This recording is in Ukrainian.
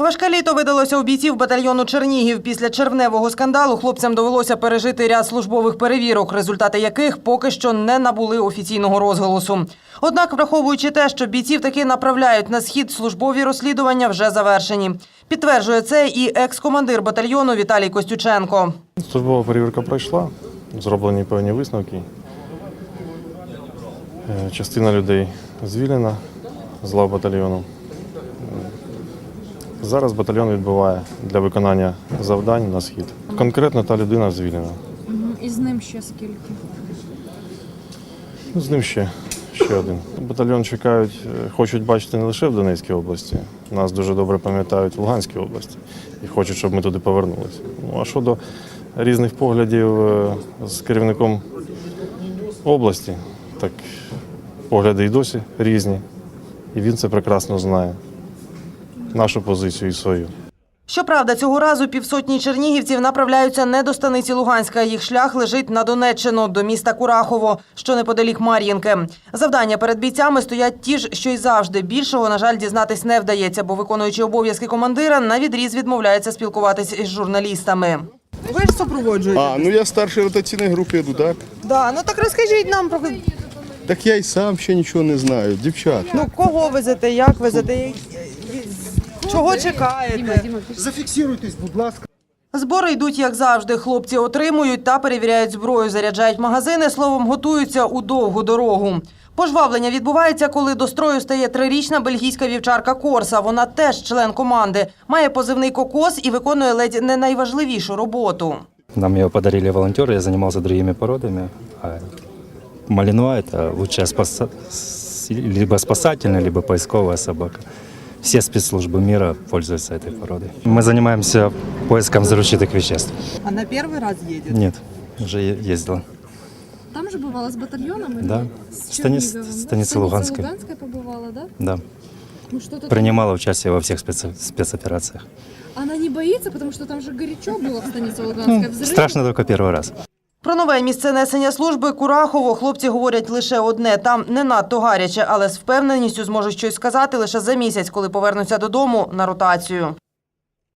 Важке літо видалося у бійців батальйону Чернігів. Після червневого скандалу хлопцям довелося пережити ряд службових перевірок, результати яких поки що не набули офіційного розголосу. Однак, враховуючи те, що бійців таки направляють на схід, службові розслідування вже завершені. Підтверджує це і екс-командир батальйону Віталій Костюченко. Службова перевірка пройшла, зроблені певні висновки. Е, Частина людей звільнена з лав батальйону. Зараз батальйон відбуває для виконання завдань на схід. Конкретно та людина звільнена. І з ним ще скільки? Ну, З ним ще, ще один. Батальйон чекають, е, хочуть бачити не лише в Донецькій області. Нас дуже добре пам'ятають в Луганській області і хочуть, щоб ми туди повернулися. Ну а щодо різних поглядів е, з керівником області, так погляди і досі різні. І він це прекрасно знає. Нашу позицію і свою. Щоправда, цього разу півсотні чернігівців направляються не до станиці Луганська. Їх шлях лежить на Донеччину, до міста Курахово, що неподалік Мар'їнки. Завдання перед бійцями стоять ті ж, що й завжди. Більшого, на жаль, дізнатись не вдається, бо виконуючи обов'язки командира на відріз відмовляється спілкуватись із журналістами. Ви ж супроводжуєте. А, ну я старший ротаційної групи йду, так? Да, ну так розкажіть нам про Так я й сам ще нічого не знаю. Дівчат. ну кого везете, як везете, чого чекаєте? Зафіксируйтесь, будь ласка. Збори йдуть, як завжди. Хлопці отримують та перевіряють зброю, заряджають магазини, словом, готуються у довгу дорогу. Пожвавлення відбувається, коли до строю стає трирічна бельгійська вівчарка Корса. Вона теж член команди, має позивний кокос і виконує ледь не найважливішу роботу. Нам ее подарили волонтеры, я занимался другими породами. А Малинуа – это лучшая спаса- либо спасательная, либо поисковая собака. Все спецслужбы мира пользуются этой породой. Мы занимаемся поиском взрывчатых веществ. А на перший раз їде? Нет, уже ездила. Там же бывала с батальоном? Да. С Черниговым, да? станица Луганская. Луганская побывала, да? Да. Ну там- Принимала участие во всех спец- спецоперациях. Она не боится, потому что там же горячо было в станице Луганской. Взрыв. Страшно только первый раз. Про нове місце несення служби Курахово хлопці говорять лише одне. Там не надто гаряче, але з впевненістю зможуть щось сказати лише за місяць, коли повернуться додому на ротацію.